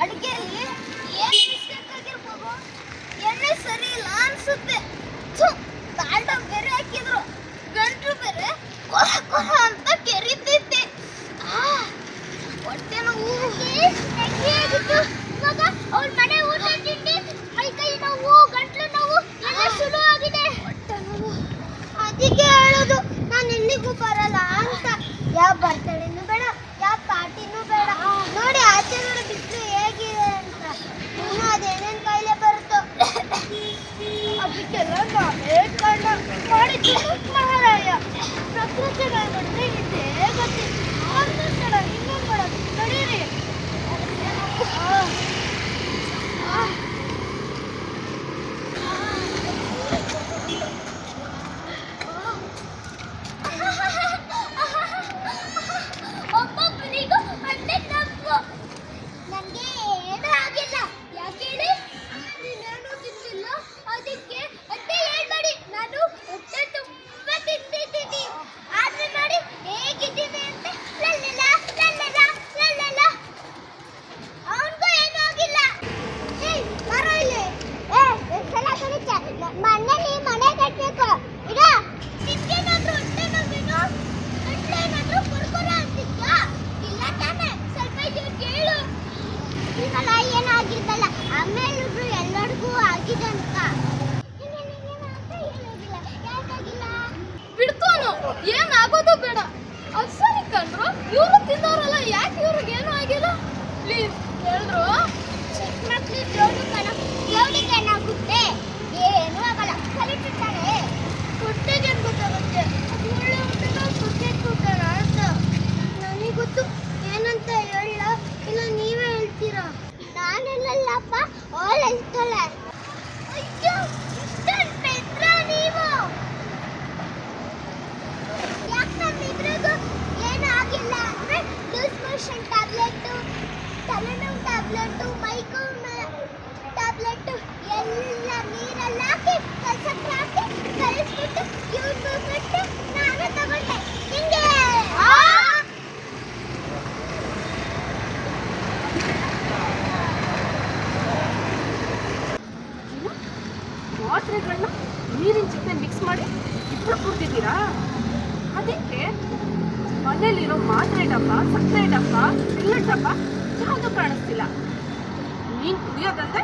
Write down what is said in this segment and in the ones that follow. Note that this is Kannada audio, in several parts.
ಅಡುಗೆಯಲ್ಲಿ ಏನು ಮಿಸ್ಟೇಕ್ ಆಗಿರ್ಬೋದು ಎಣ್ಣೆ ಸರಿ ಇಲ್ಲ ಅನ್ಸುತ್ತೆ ಹೇಳಿದ್ರು ಚಿಕ್ಕ ಮಕ್ಳು ಜೋಡು ಕಣ ಜೋಡಿಗೆ ಏನಾಗುತ್ತೆ ಏನೂ ಆಗಲ್ಲ ಕಲಿತಿರ್ತಾರೆ ಹೊಟ್ಟೆಗೆ ಏನ್ ಗೊತ್ತಾಗುತ್ತೆ ಅದು ಒಳ್ಳೆ ಊಟನ ಹೊಟ್ಟೆ ಊಟನ ಅಂತ ನನಗೆ ಗೊತ್ತು ಏನಂತ ಹೇಳ ಇಲ್ಲ ನೀವೇ ಹೇಳ್ತೀರಾ ನಾನೆಲ್ಲಪ್ಪ ಅವಳು ಹೇಳ್ತಾಳೆ ಅಯ್ಯೋ ಇಷ್ಟೊಂದು ಪೆದ್ರ ನೀವು ಯಾಕೆ ನಮ್ಮಿಬ್ರಿಗೂ ಏನೂ ಆಗಿಲ್ಲ ಅಂದ್ರೆ ಲೂಸ್ ಮೋಷನ್ ಟ್ಯಾಬ್ಲೆಟು ತಲೆನೋವು ಟ್ಯಾಬ್ಲೆಟು ಮೈಕೋನ ಟ್ಯಾಬ್ಲೆಟು ಎಲ್ಲ ನೀರಲ್ಲಿ ಹಾಕಿ ಕಲ್ಸಕ್ಕೆ ಹಾಕಿ ಕಲಿಸ್ಬಿಟ್ಟು ಯೂಟ್ಯೂಬ್ ಬಿಟ್ಟು ನಾನು ತಗೊಂಡೆ. ಹಿಂಗೆ ಮಾತ್ರೆಗಳನ್ನ ನೀರಿನ ಜೊತೆ ಮಿಕ್ಸ್ ಮಾಡಿ ಇಬ್ಬರು ಕೊಡ್ತಿದ್ದೀರಾ ಅದಕ್ಕೆ ಮನೇಲಿರೋ ಮಾತ್ರೆ ಡಬ್ಬ, ಸಕ್ಕರೆ ಡಬ್ಬ ಬಿಲ್ಲಟ್ ಡಬ್ಬ ಯಾವುದು ಕಾಣಿಸ್ತಿಲ್ಲ. ನೀನ್ ಕುಡಿಯೋದಂದ್ರೆ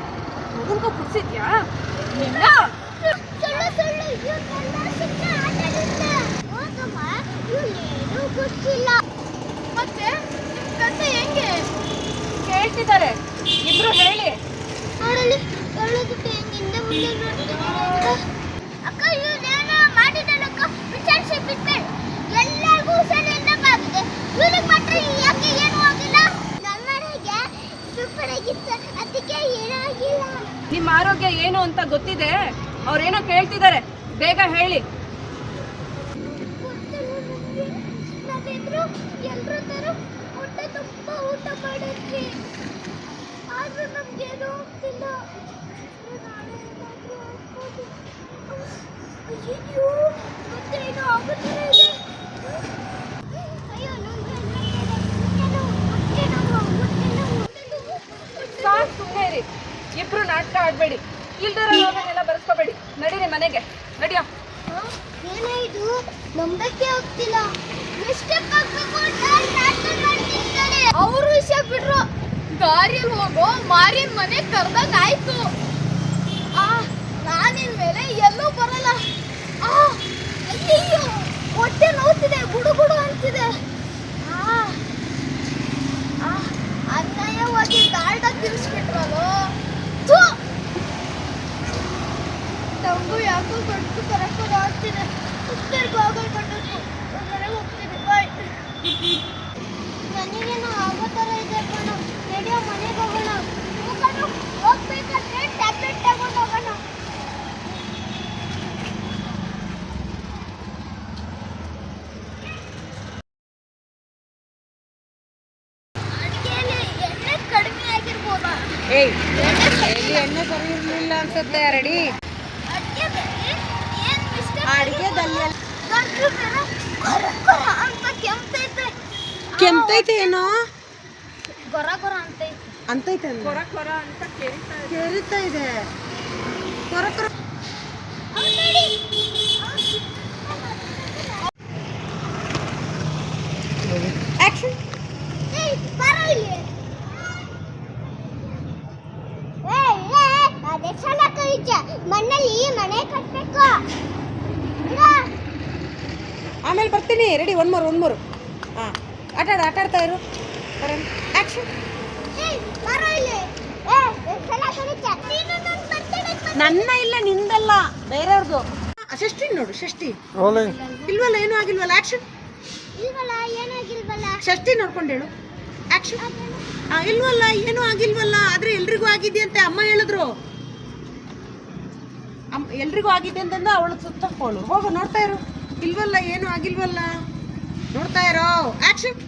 ಮಗನ್ಗೂ ಕುಡಿಸಿದ್ಯಾ? ಗೊತ್ತಿಲ್ಲ ಮತ್ತೆ ತಂದೆ ಹೆಂಗೆ? ಕೇಳ್ತಿದ್ದಾರೆ. ಇಬ್ರು ಹೇಳಿ. ಅವರಲ್ಲಿ ಹೇಳೋದಕ್ಕೆ ಹಿಂದೆ ಮುಂದೆ ಅಕ್ಕ ಇವ್ನೇನೋ ಮಾಡಿದನಕ್ಕ ವಿಚಾರಿಸಿ ಬಿಟ್ಬೇಡ. ಎಲ್ಲರಿಗೂ ಹುಷಾರಿಲ್ಲದಾಗಿದೆ ಇವ್ರಿಗೆ ಮಾತ್ರ ಯಾಕೆ ಏನೂ ಆಗಿಲ್ಲ ನಮ್ಮನೆಗೆ ಸೂಪರ್ ಆಗಿತ್ತು ಅದಕ್ಕೆ ಏನೂ ಆಗಿಲ್ಲ ನಿಮ್ಮ ಆರೋಗ್ಯ ಏನು ಅಂತ ಗೊತ್ತಿದೆ? ಅವ್ರೇನೋ ಕೇಳ್ತಿದ್ದಾರೆ. ಬೇಗ ಹೇಳಿ. ಅಯ್ಯೋ ಮತ್ತೆ ಏನೋ ಎಲ್ರ ಥರ ಹೊಟ್ಟೆ ತುಂಬ ಊಟ ಮಾಡಿದ್ವಿ ಆದ್ರೂ ನಮ್ಗೇನೂ ಆಗ್ತಿಲ್ಲ ನಾಳೆ ಏನಾದ್ರೂ ಆಗ್ಬೋದು. ಅಯ್ಯಯ್ಯೋ ಮತ್ತೆ ಏನೋ ಆಗೋ ಥರ ಇದೆ ಅಯ್ಯೋ ನಂಗೆ ಹೊಟ್ಟೆ ನೋವು, ಹೊಟ್ಟೆ ನೋವು, ಹೊಟ್ಟೆ ನೋವು, ಹೊಟ್ಟೆ ನೋವು, ಹೊಟ್ಟೆ ನೋವು. ಇಬ್ರು ನಾಟಕ ಆಡ್ಬೇಡಿ. ಇಲ್ದಿರೋ ರೋಗನೆಲ್ಲ ಬರ್ಸ್ಕೋಬೇಡಿ. ನಡೀರಿ ಮನೆಗೆ. ನಡಿಯೋ. ಏನೇ ಇದು? ನಂಬಕ್ಕೆ ಆಗ್ತಿಲ್ಲ ಎಷ್ಟಕ್ಕೆ ಆಗ್ಬೇಕು ಅವರು ವಿಷಯ ಬಿಡ್ರು ದಾರಿಯಲ್ಲಿ ಹೋಗೋ ಮಾರಿನ ಮನೆ ಕರ್ದಂಗ ಆಯ್ತು. ಆ ನಾನಿನ ಮೇಲೆ ಎಲ್ಲೂ ಬರಲ್ಲ. ಆ ಅಯ್ಯೋ ಹೊಟ್ಟೆ ನೋವ್ತಿದೆ ಗುಡು ಗುಡು ಅಂತಿದೆ ಆ ಆ, ಅನ್ಯಾಯವಾಗಿ ದಾಲ್ಡ ತಿರ್ಸ್ಬಿಟ್ರಲ್ಲೋ? ಥು! ನಂಗೂ ಯಾಕೋ ಕಟ್ಟು ಕರೆಕ್ಟ್ ಆಗ್ತಿದೆ. ಉತ್ತರ ಹೋಗಲ್ ಕಟ್ಟಬೇಕು ಮನೆಗೆ ಹೋಗ್ತೀನಿ. ಬಾಯ್ ನನಗೇನು ಆಗೋ ಥರ ಇದೆ ಕಣ. ನಡೆಯೋ ಮನೆಗೆ ಹೋಗೋಣ. ಹೋಗೋಣ. ಹೋಗ್ಬೇಕಾದ್ರೆ ಟ್ಯಾಬ್ಲೆಟ್ ತಗೊಂಡು ಹೋಗೋಣ. ಎಣ್ಣೆ ಸರಿ ಇರಲಿಲ್ಲ ಅನ್ಸುತ್ತೆ ರೆಡಿ ಅಡುಗೆದಲ್ಲಿ ಕೆಮ್ತೈತೆ ಏನೋ? ಗೊರ ಗೊರ ಅಂತೈತೆ. ಅಂತೈತೆ ಗೊರ ಕೊರ ಕೊರ ಅಂತ ಕೆರಿತಾ ಇದೆ. ಕೊರ ಕೊರ ಆಮೇಲೆ ಬರ್ತೀನಿ. ರೆಡಿ ಒನ್ ಮೂರು ಒನ್ ಮೂರು ಹಾಂ. ಆಟ ಆಡ ಆಟ ಆಡ್ತಾ ಇರು. ನನ್ನ ಇಲ್ಲ ನಿಂದಲ್ಲ. ಬೇರೆಯವ್ರದ್ದು ಷಷ್ಠಿ ನೋಡು ಷಷ್ಠಿ. ರೋಲಿಂಗ್ ಇಲ್ವಲ್ಲ ಏನೂ ಆಗಿಲ್ವಲ್ಲ? ಆಕ್ಷನ್ ಇಲ್ವಲ್ಲ ಏನಾಗಿಲ್ವಲ್ಲ ಷಷ್ಠಿ ನೋಡ್ಕೊಂಡು ಹೇಳು. ಆಕ್ಷನ್ ಇಲ್ವಲ್ಲ ಏನೂ ಆಗಿಲ್ವಲ್ಲ? ಆದ್ರೆ ಎಲ್ರಿಗೂ ಆಗಿದೆಯಂತೆ ಅಮ್ಮ ಹೇಳಿದ್ರು. ಅಮ್ಮ ಎಲ್ರಿಗೂ ಆಗಿದೆ ಅಂತಂದು ಅವಳು ಸುತ್ತಕ್ಕೋಳು. ಹೋಗು ನೋಡ್ತಾ ಇರು. ಇಲ್ವಲ್ಲ ಏನು ಆಗಿಲ್ವಲ್ಲ? ನೋಡ್ತಾ ಇರೋ. ಆಕ್ಷನ್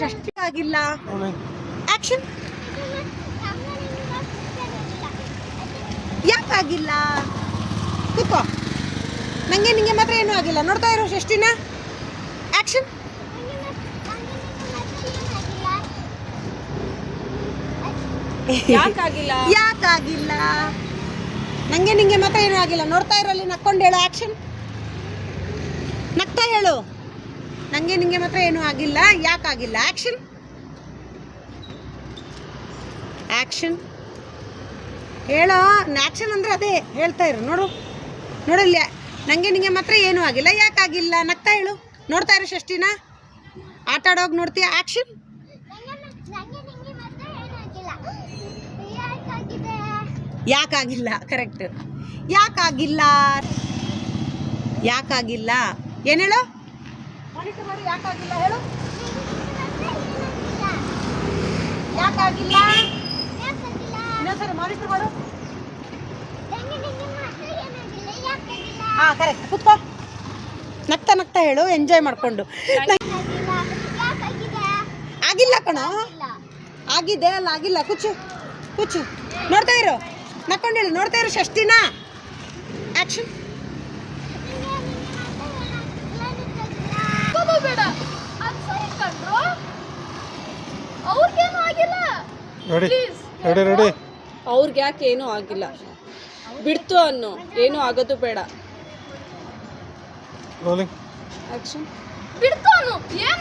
ಷಷ್ಠಿ ಆಗಿಲ್ಲ. ಆಕ್ಷನ್ ಯಾಕಾಗಿಲ್ಲ ಕೂತ್ಕೋ. ನಂಗೆ ನಿಂಗೆ ಮಾತ್ರ ಏನೂ ಆಗಿಲ್ಲ. ನೋಡ್ತಾ ಇರೋ ಷಷ್ಟಿನ ಆಕ್ಷನ್ ಯಾಕಾಗಿಲ್ಲ ಯಾಕಾಗಿಲ್ಲ ನಂಗೆ ನಿಂಗೆ ಮಾತ್ರ ಏನೂ ಆಗಿಲ್ಲ. ನೋಡ್ತಾ ಇರೋಲ್ಲಿ ನಕ್ಕೊಂಡು ಹೇಳೋ ಆಕ್ಷನ್ ನಗ್ತಾ ಹೇಳು. ನನಗೆ ನಿಂಗೆ ಮಾತ್ರ ಏನೂ ಆಗಿಲ್ಲ. ಯಾಕಾಗಿಲ್ಲ ಆಕ್ಷನ್ ಆಕ್ಷನ್ ಹೇಳೋ ಆಕ್ಷನ್ ಅಂದ್ರೆ ಅದೇ ಹೇಳ್ತಾ ಇರು. ನೋಡು. ನೋಡಲ್ಲ ನನಗೆ ನಿಂಗೆ ಮಾತ್ರ ಏನೂ ಆಗಿಲ್ಲ. ಯಾಕಾಗಿಲ್ಲ ನಗ್ತಾ ಹೇಳು. ನೋಡ್ತಾ ಇರು ಷಷ್ಟಿನ ಆಟ ಆಡೋಗಿ ನೋಡ್ತೀಯ? ಆಕ್ಷನ್ ಯಾಕಾಗಿಲ್ಲ ಕರೆಕ್ಟ್ ಯಾಕಾಗಿಲ್ಲ ಯಾಕಾಗಿಲ್ಲ ಏನು ಹೇಳು? ಮಾನಿಟರ್ ಮಾಡಿ ಯಾಕಾಗಿಲ್ಲ ಹೇಳು? ಯಾಕಾಗಿಲ್ಲ? ಇನ್ನೊಂದ್ಸರಿ ಮಾನಿಟರ್ ಮಾಡು. ಹಾಂ ಕರೆಕ್ಟ್ ಕುತ್ಕೋ. ನಗ್ತಾ ನಗ್ತಾ ಹೇಳು ಎಂಜಾಯ್ ಮಾಡ್ಕೊಂಡು. ಆಗಿಲ್ಲ ಕಣೋ. ಆಗಿದೆ ಅಲ್ಲ ಆಗಿಲ್ಲ. ಕುಚ್ಚು ಕುಚ್ಚು ನೋಡ್ತಾ ಇರು. ನಕ್ಕೊಂಡು ಹೇಳು. ನೋಡ್ತಾ ಇರು ಷಷ್ಟಿನ ಆಕ್ಷನ್ ರೆಡಿ ರೆಡಿ ರೆಡಿ ಅವ್ರಿಗೆ ಯಾಕೆ ಏನೂ ಆಗಿಲ್ಲ. ಬಿಡ್ತು ಅನ್ನು ಏನೂ ಆಗೋದು ಬೇಡ. ರೋಲಿಂಗ್ ಆಕ್ಷನ್ ಬಿಡ್ತು ಅನ್ನು ಏನ?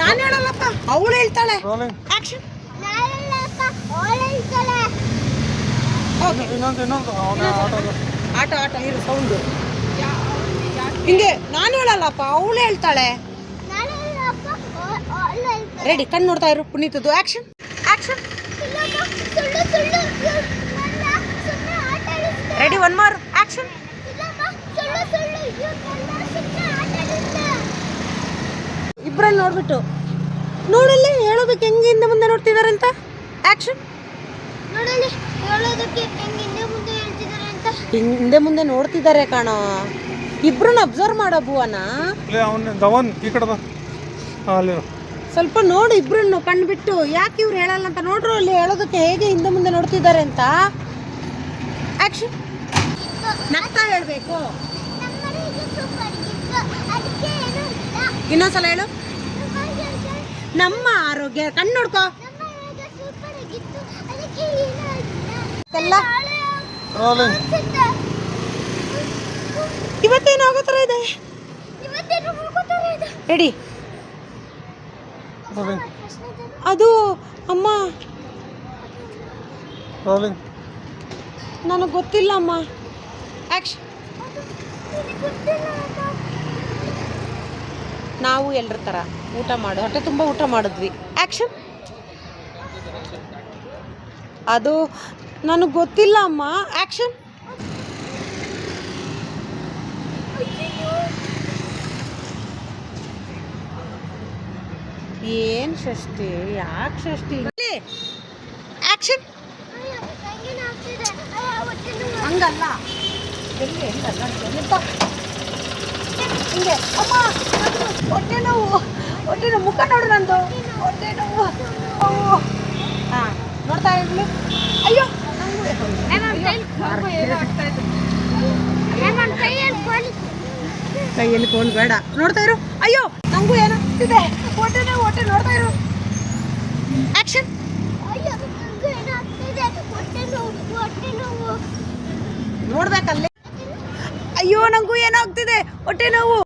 ನಾನು ಹೇಳಲ್ಲಪ್ಪ ಅವಳು ಹೇಳ್ತಾಳೆ. ರೋಲಿಂಗ್ ಆಕ್ಷನ್ ಇನ್ನೊಂದು ಇನ್ನೊಂದು ಆಟ ಆಟ. ಇರು ಸೌಂಡು ಹಿಂಗೆ ನಾನು ಹೇಳಲ್ಲಪ್ಪ ಅವಳು ಹೇಳ್ತಾಳೆ. ರೆಡಿ ಕಣ್ಣು ನೋಡ್ತಾ ಇರು ಪುನೀತದ್ದು. Action action ready one more action ಇಬ್ಬರಲ್ಲಿ ನೋಡ್ಬಿಟ್ಟು. ನೋಡಲ್ಲಿ ಹೇಳೋದಕ್ಕೆ ಹೆಂಗೆ ಹಿಂದೆ ಮುಂದೆ ನೋಡ್ತಿದ್ದಾರೆ ಅಂತ ಆಕ್ಷನ್ ನೋಡಲಿ ಹೇಳೋದಕ್ಕೆ ಹೆಂಗೆ ಹಿಂದೆ ಮುಂದೆ ಹೇಳ್ತಿದ್ದಾರೆ ಅಂತ ಹಿಂದೆ ಮುಂದೆ ನೋಡ್ತಿದ್ದಾರೆ ಕಾಣೋ. ಇಬ್ರನ್ನ ಅಬ್ಸರ್ವ್ ಮಾಡೋ ಬುವನ ಅವನ ಧವನ್ ಈ ಕಡೆ ಬಾ. ಹಾಂ ಅಲ್ಲಿ ಸ್ವಲ್ಪ ನೋಡು ಇಬ್ರನ್ನು ಬಿಟ್ಟು ಯಾಕೆ ಇವ್ರು ಹೇಳಲ್ಲ ಅಂತ ನೋಡ್ರು ಅಲ್ಲಿ ಹೇಳೋದಕ್ಕೆ ಹೇಗೆ ಹಿಂದೆ ಮುಂದೆ ನೋಡ್ತಿದ್ದಾರೆ ಅಂತ? ಆಕ್ಷನ್ ನಗ್ತಾ ಹೇಳಬೇಕು. ಇನ್ನೊಂದ್ಸಲ ಹೇಳು. ನಮ್ಮ ಆರೋಗ್ಯ. ಕಣ್ಣು ನೋಡ್ಕೋ. ಎಲ್ಲ ಇವತ್ತೇನು ಆಗೋ ಥರ ಇದೆ? ರೆಡಿ ಅದು ಅಮ್ಮ. ನನಗೆ ಗೊತ್ತಿಲ್ಲ ಅಮ್ಮ. ಅಂತ ನಾವು ಎಲ್ಲರ ಥರ ಊಟ ಮಾಡು. ಹೊಟ್ಟೆ ತುಂಬ ಊಟ ಮಾಡಿದ್ವಿ. ಆ್ಯಕ್ಷನ್ ಅದು ನನಗೆ ಗೊತ್ತಿಲ್ಲ ಅಮ್ಮ. ಆ್ಯಕ್ಷನ್ ಏನು ಷಷ್ಠಿ? ಯಾಕೆ ಷಷ್ಠಿ? ಆ್ಯಕ್ಷನ್. ಹಂಗಲ್ಲ. ಎಲ್ಲಿ ಹೆಂಗಲ್ಲ. ಹಿಂಗೆ ಅಮ್ಮ ಹೊಟ್ಟೆ ನೋವು. ಹೊಟ್ಟೆ ನೋವು. ಮುಖ ನೋಡು ನಂದು. ಹೊಟ್ಟೆ ನೋವು. ಹಾಂ ನೋಡ್ತಾ ಇರ್ಲಿ. ಅಯ್ಯೋ ನನ್ನ ಕೈಯಲ್ಲಿ ಕೋಲ್ ಕೈಯಲ್ಲಿ ಫೋನ್ ಬೇಡ ನೋಡ್ತಾ ಇರು. ಅಯ್ಯೋ ನಂಗೂ ಏನಾಗ್ತಿದೆ ಹೊಟ್ಟೆ ನೋವು ಹೊಟ್ಟೆ ನೋಡ್ತಾ ಇರು. ಆಕ್ಷನ್ ಅಯ್ಯೋ ನಂಗೂ ಏನೋ ಆಗ್ತಿದೆ. ನೋಡ್ಬೇಕಲ್ಲಿ ಹೊಟ್ಟೆ ನೋವು